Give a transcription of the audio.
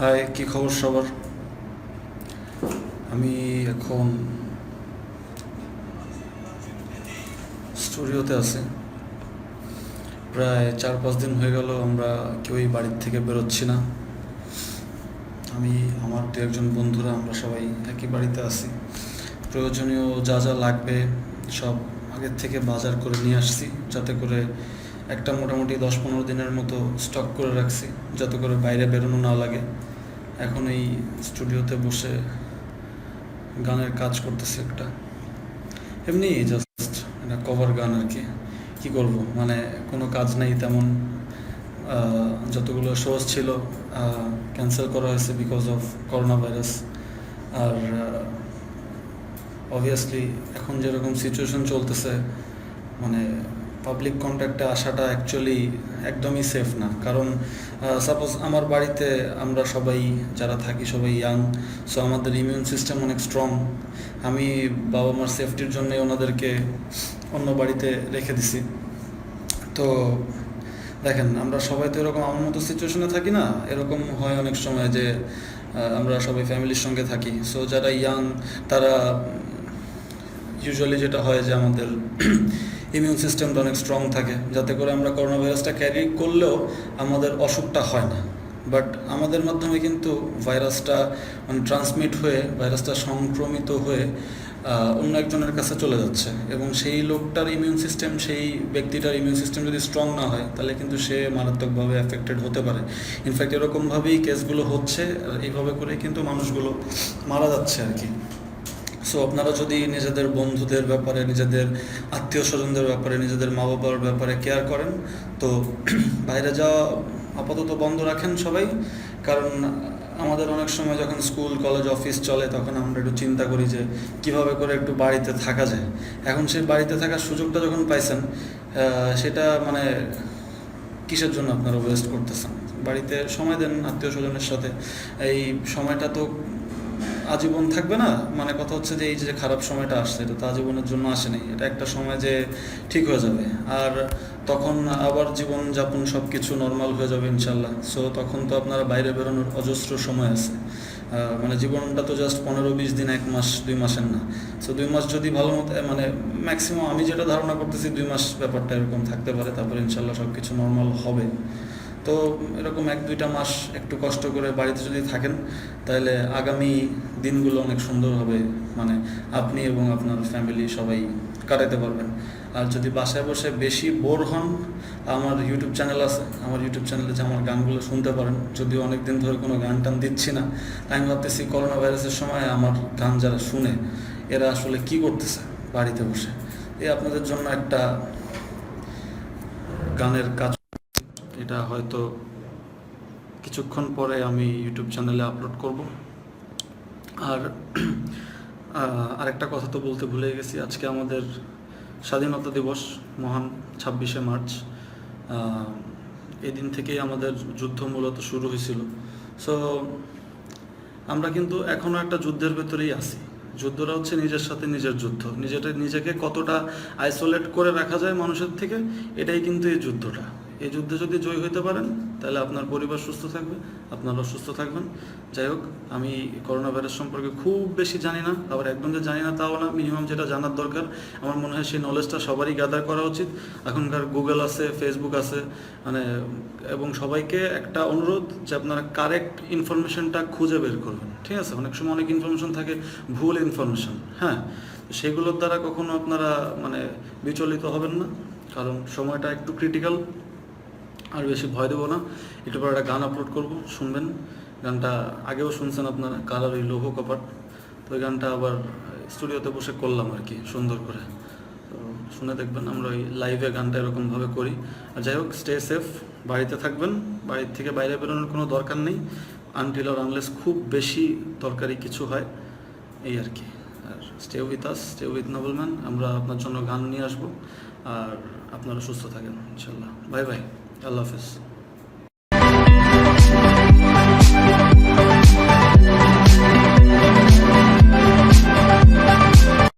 High, কি খবর সবার? আমি এখন স্টুডিওতে আছি। প্রায় চার পাঁচ দিন হয়ে গেল আমরা কেউই বাড়ির থেকে বেরোচ্ছি না। আমি, আমার দু একজন বন্ধুরা, আমরা সবাই একই বাড়িতে আছি। প্রয়োজনীয় যা যা লাগবে সব আগের থেকে বাজার করে নিয়ে আসছি, যাতে করে একটা মোটামুটি দশ পনেরো দিনের মতো স্টক করে রাখছি, যাতে করে বাইরে বেরোনো না লাগে। এখন এই স্টুডিওতে বসে গানের কাজ করতেছি একটা। এমনি জাস্ট একটা কভার গান আর কি। কী করব? মানে কোনো কাজ নেই তেমন। যতগুলো শোজ ছিল ক্যান্সেল করা হয়েছে বিকজ অফ করোনা ভাইরাস আর অবভিয়াসলি এখন যেরকম সিচুয়েশন চলতেছে মানে পাবলিক কন্ট্যাক্টে আসাটা অ্যাকচুয়ালি একদমই সেফ না। কারণ সাপোজ আমার বাড়িতে আমরা সবাই যারা থাকি সবাই ইয়াং সো আমাদের ইমিউন সিস্টেম অনেক স্ট্রং আমি বাবা মার সেফটির জন্য ওনাদেরকে অন্য বাড়িতে রেখে দিছি। তো, দেখেন, আমরা সবাই তো এরকম আমার মতো সিচুয়েশনে থাকি না। এরকম হয় অনেক সময় যে আমরা সবাই ফ্যামিলির সঙ্গে থাকি। সো যারা ইয়াং তারা ইউজুয়ালি যেটা হয় যে আমাদের ইমিউন সিস্টেমটা অনেক স্ট্রং থাকে। যাতে করে আমরা করোনা ভাইরাসটা ক্যারি করলেও আমাদের অসুখটা হয় না। বাট আমাদের মাধ্যমে কিন্তু ভাইরাসটা মানে ট্রান্সমিট হয়ে ভাইরাসটা সংক্রমিত হয়ে অন্য একজনের কাছে চলে যাচ্ছে। এবং সেই লোকটার ইমিউন সিস্টেম সেই ব্যক্তিটার ইমিউন সিস্টেম যদি স্ট্রং না হয়, তাহলে কিন্তু সে মারাত্মকভাবে অ্যাফেক্টেড হতে পারে। ইনফ্যাক্ট এরকমভাবেই কেসগুলো হচ্ছে এইভাবে করে কিন্তু মানুষগুলো মারা যাচ্ছে আর কি। সো আপনারা যদি নিজেদের বন্ধুদের ব্যাপারে, নিজেদের আত্মীয় স্বজনদের ব্যাপারে, নিজেদের মা বাবার ব্যাপারে কেয়ার করেন, তো বাইরে যাওয়া আপাতত বন্ধ রাখেন সবাই। কারণ আমাদের অনেক সময় যখন স্কুল, কলেজ, অফিস চলে, তখন আমরা একটু চিন্তা করি যে কীভাবে করে একটু বাড়িতে থাকা যায়। এখন সেই বাড়িতে থাকার সুযোগটা যখন পাইছেন সেটা মানে কিসের জন্য আপনারা ওয়েস্ট করতেছেন? বাড়িতে সময় দেন আত্মীয় স্বজনের সাথে। এই সময়টা তো আজীবন থাকবে না? মানে কথা হচ্ছে যে এই যে খারাপ সময়টা আসছে, এটা তো আজীবনের জন্য আসেনি। এটা একটা সময় যে ঠিক হয়ে যাবে। আর তখন আবার জীবন যাপন সব কিছু নর্মাল হয়ে যাবে ইনশাল্লাহ সো তখন তো আপনারা বাইরে বেরোনোর অজস্র সময় আছে। মানে জীবনটা তো জাস্ট পনেরো বিশ দিন, এক মাস, দুই মাসের না। সো দুই মাস যদি ভালো মতো মানে ম্যাক্সিমাম আমি যেটা ধারণা করতেছি দুই মাস ব্যাপারটা এরকম থাকতে পারে, তারপর ইনশাল্লাহ সব কিছু নর্মাল হবে। তো এরকম এক দুইটা মাস একটু কষ্ট করে বাড়িতে যদি থাকেন, তাহলে আগামী দিনগুলো অনেক সুন্দর হবে। মানে আপনি এবং আপনার ফ্যামিলি সবাই কাটাতে পারবেন। আর যদি বাসায় বসে বেশি বোর হন, আমার ইউটিউব চ্যানেল আছে, আমার ইউটিউব চ্যানেলে যে আমার গানগুলো শুনতে পারেন। যদিও অনেক দিন ধরে কোনো গান টান দিচ্ছি না, আমি ভাবতেছি করোনা ভাইরাসের সময় আমার গান যারা শুনে, এরা আসলে কি করতেছে বাড়িতে বসে? এই আপনাদের জন্য একটা গানের কাজ এটা হয়তো কিছুক্ষণ পরে আমি ইউটিউব চ্যানেলে আপলোড করব। আর আরেকটা কথা তো বলতে ভুলে গেছি, আজকে আমাদের স্বাধীনতা দিবস, মহান ছাব্বিশে মার্চ। এদিন থেকেই আমাদের যুদ্ধ মূলত শুরু হয়েছিল। সো আমরা কিন্তু এখনও একটা যুদ্ধের ভেতরেই আছি। যুদ্ধটা হচ্ছে নিজের সাথে নিজের যুদ্ধ। নিজেটা, নিজেকে কতটা আইসোলেট করে রাখা যায় মানুষের থেকে, এটাই কিন্তু এই যুদ্ধটা। এই যুদ্ধে যদি জয় হইতে পারেন, তাহলে আপনার পরিবার সুস্থ থাকবে, আপনারাও সুস্থ থাকবেন। যাই হোক, আমি করোনা ভাইরাস সম্পর্কে খুব বেশি জানি না, আবার একদম যে জানি না তাও না মিনিমাম যেটা জানার দরকার। আমার মনে হয় সেই নলেজটা সবারই গ্যাদার করা উচিত। এখনকার গুগল আছে ফেসবুক আছে মানে এবং সবাইকে একটা অনুরোধ যে আপনারা কারেক্ট ইনফরমেশনটা খুঁজে বের করবেন। ঠিক আছে? অনেক সময় অনেক ইনফরমেশন থাকে, ভুল ইনফরমেশন হ্যাঁ? সেগুলোর দ্বারা কখনো আপনারা মানে বিচলিত হবেন না, কারণ সময়টা একটু ক্রিটিক্যাল আর বেশি ভয় দেবো না। একটু পর একটা গান আপলোড করব, শুনবেন। গানটা আগেও শুনছেন আপনারা, কালার ওই লৌহ কপাট। তো ওই গানটা আবার স্টুডিওতে বসে করলাম আর কি, সুন্দর করে। তো শুনে দেখবেন আমরা ওই লাইভে গানটা এরকমভাবে করি। আর যাই হোক স্টে সেফ বাড়িতে থাকবেন। বাড়ির থেকে বাইরে বেরোনোর কোনো দরকার নেই। আনটিল আর আনলেস খুব বেশি দরকারি কিছু হয়, এই আর কি। আর stay with us stay with Nobleman আমরা আপনার জন্য গান নিয়ে আসব। আর আপনারা সুস্থ থাকেন, ইনশাল্লাহ। Bye bye আল্লাহ হাফেজ